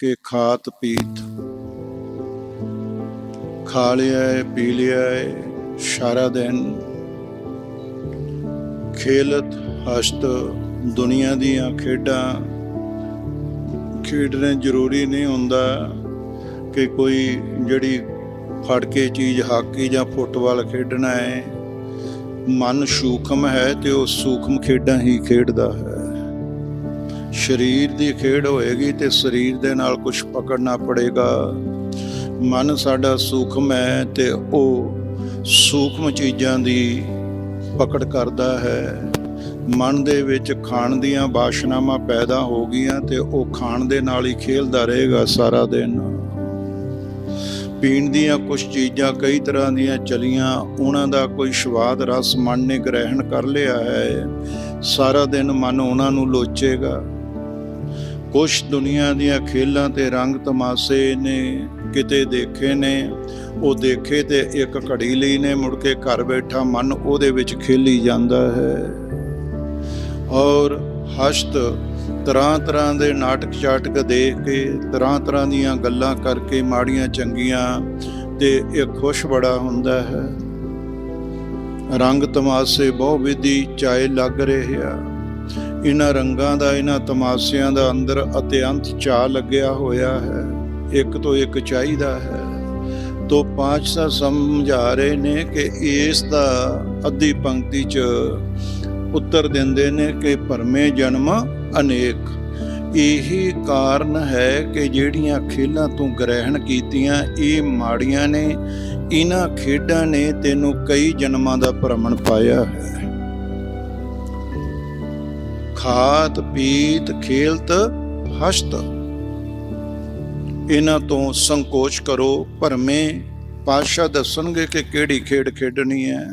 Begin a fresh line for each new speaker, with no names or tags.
ਕੇ ਖਾਤ ਪੀਤ। ਖਾ ਲਿਆ ਏ, ਪੀ ਲਿਆ ਏ, ਸਾਰਾ ਦਿਨ। ਖੇਲਤ ਹਸਤ ਦੁਨੀਆ ਦੀਆਂ ਖੇਡਾਂ ਖੇਡਣੇ ਜ਼ਰੂਰੀ ਨਹੀਂ ਹੁੰਦਾ ਕਿ ਕੋਈ ਜਿਹੜੀ ਫੜ ਕੇ ਚੀਜ਼, ਹਾਕੀ ਜਾਂ ਫੁੱਟਬਾਲ ਖੇਡਣਾ ਹੈ ਮਨ ਸੂਖਮ ਹੈ ਤੇ ਉਹ ਸੂਖਮ ਖੇਡਾਂ ਹੀ ਖੇਡਦਾ ਹੈ। ਸਰੀਰ ਦੀ ਖੇਡ ਹੋਏਗੀ ਤੇ ਸਰੀਰ ਦੇ ਨਾਲ ਕੁਝ ਪਕੜਨਾ ਪੜੇਗਾ। ਮਨ ਸਾਡਾ ਸੂਖਮ ਹੈ ਤੇ ਉਹ ਸੂਖਮ ਚੀਜ਼ਾਂ ਦੀ ਪਕੜ ਕਰਦਾ ਹੈ। ਮਨ ਦੇ ਵਿੱਚ ਖਾਣ ਦੀਆਂ ਬਾਸ਼ਨਾਵਾਂ ਪੈਦਾ ਹੋ ਗਈਆਂ ਤੇ ਉਹ ਖਾਣ ਦੇ ਨਾਲ ਹੀ ਖੇਲਦਾ ਰਹੇਗਾ ਸਾਰਾ ਦਿਨ। ਪੀਣ ਦੀਆਂ ਕੁਝ ਚੀਜ਼ਾਂ ਕਈ ਤਰ੍ਹਾਂ ਦੀਆਂ ਚਲੀਆਂ, ਉਹਨਾਂ ਦਾ ਕੋਈ ਸਵਾਦ ਰਸ ਮਨ ਨੇ ਗ੍ਰਹਿਣ ਕਰ ਲਿਆ ਹੈ। ਸਾਰਾ ਦਿਨ ਮਨ ਉਹਨਾਂ ਨੂੰ ਲੋਚੇਗਾ। ਕੁਝ ਦੁਨੀਆ ਦੀਆਂ ਖੇਲਾਂ ਤੇ ਰੰਗ ਤਮਾਸ਼ੇ ਨੇ ਕਿਤੇ ਦੇਖੇ ਨੇ, ਉਹ ਦੇਖੇ ਤੇ ਇੱਕ ਘੜੀ ਲਈ ਨੇ ਮੁੜ ਕੇ ਘਰ ਬੈਠਾ ਮਨ ਉਹਦੇ ਵਿੱਚ ਖੇਲੀ ਜਾਂਦਾ ਹੈ। ਔਰ ਹਸ਼ਤ ਤਰ੍ਹਾਂ ਤਰ੍ਹਾਂ ਦੇ ਨਾਟਕ ਚਾਟਕ ਦੇਖ ਕੇ, ਤਰ੍ਹਾਂ ਤਰ੍ਹਾਂ ਦੀਆਂ ਗੱਲਾਂ ਕਰਕੇ ਮਾੜੀਆਂ ਚੰਗੀਆਂ ਤੇ ਇਹ ਖੁਸ਼ ਬੜਾ ਹੁੰਦਾ ਹੈ। ਰੰਗ ਤਮਾਸ਼ੇ ਬਹੁ ਵਿਧੀ ਚਾਏ ਲੱਗ ਰਿਹਾ ਇਹਨਾਂ ਰੰਗਾਂ ਦਾ, ਇਹਨਾਂ ਤਮਾਸ਼ਿਆਂ ਦਾ ਅੰਦਰ ਅਤਿਅੰਤ ਚਾਹ ਲੱਗਿਆ ਹੋਇਆ ਹੈ। ਇੱਕ ਤੋਂ ਇੱਕ ਚਾਹੀਦਾ ਹੈ। ਤੋ ਪਾਂਚਸਾ ਸਮਝਾ ਰਹੇ ਨੇ ਕਿ ਇਸ ਦਾ ਅੱਧੀ ਪੰਕਤੀ ਚ ਉੱਤਰ ਦਿੰਦੇ ਨੇ ਕਿ ਭਰਮੇ ਜਨਮ ਅਨੇਕ। ਇਹੀ ਕਾਰਨ ਹੈ ਕਿ ਜਿਹੜੀਆਂ ਖੇਲਾਂ ਤੂੰ ਗ੍ਰਹਿਣ ਕੀਤੀਆਂ, ਇਹ ਮਾੜੀਆਂ ਨੇ। ਇਹਨਾਂ ਖੇਡਾਂ ਨੇ ਤੈਨੂੰ ਕਈ ਜਨਮਾਂ ਦਾ ਭਰਮਣ ਪਾਇਆ ਹੈ। ਖਾਤ, ਪੀਤ, ਖੇਲਤ, ਹਸਤ। ਇਹਨਾਂ ਤੋਂ ਸੰਕੋਚ ਕਰੋ, ਭਰਮੇ ਪਾਸ਼ਾ ਦੱਸਣਗੇ ਕਿ ਕਿਹੜੀ ਖੇਡ ਖੇਡਣੀ ਹੈ।